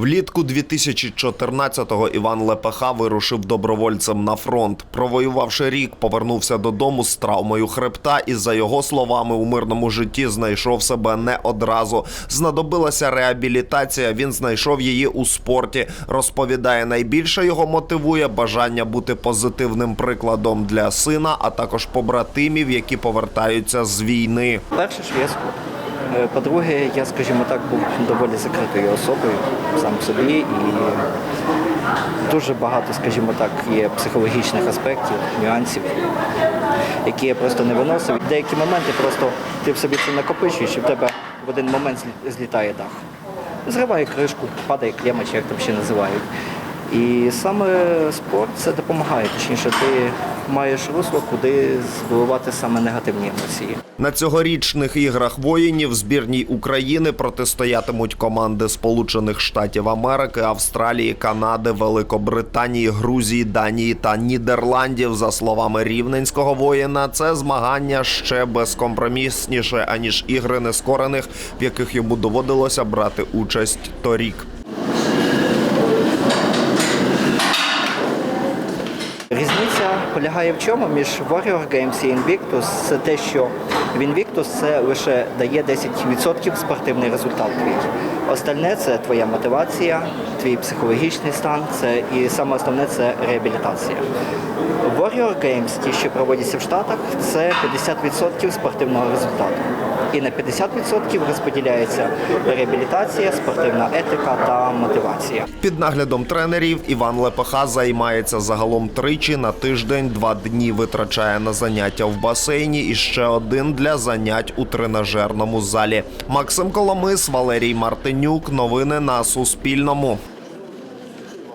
Влітку 2014-го Іван Лепеха вирушив добровольцем на фронт. Провоювавши рік, повернувся додому з травмою хребта і, за його словами, у мирному житті знайшов себе не одразу. Знадобилася реабілітація. Він знайшов її у спорті. Розповідає, найбільше його мотивує бажання бути позитивним прикладом для сина, а також побратимів, які повертаються з війни. Перше. Е, По-друге, я, скажімо так, був доволі закритою особою сам собі і дуже багато, скажімо так, є психологічних аспектів, нюансів, які я просто не виносив. Деякі моменти просто ти в собі це накопичуєш і в тебе в один момент злітає дах. Зриває кришку, падає клема, чи як там ще називають. І саме спорт це допомагає. Точніше, ти маєш русло, куди збивати саме негативні емоції. На цьогорічних іграх воїнів збірній України протистоятимуть команди Сполучених Штатів Америки, Австралії, Канади, Великобританії, Грузії, Данії та Нідерландів. За словами рівненського воїна, це змагання ще безкомпромісніше аніж ігри нескорених, в яких йому доводилося брати участь торік. Різниця полягає в чому між Warrior Games і Invictus. Це те, що в Invictus це лише дає 10% спортивний результат твій. Остальне це твоя мотивація, твій психологічний стан, це і саме основне це реабілітація. Warrior Games, ті, що проводяться в Штатах, це 50% спортивного результату. І на 50% розподіляється реабілітація, спортивна етика та мотивація. Під наглядом тренерів Іван Лепеха займається загалом тричі на тиждень, два дні витрачає на заняття в басейні і ще один для занять у тренажерному залі. Максим Коломис, Валерій Мартинюк. Новини на Суспільному.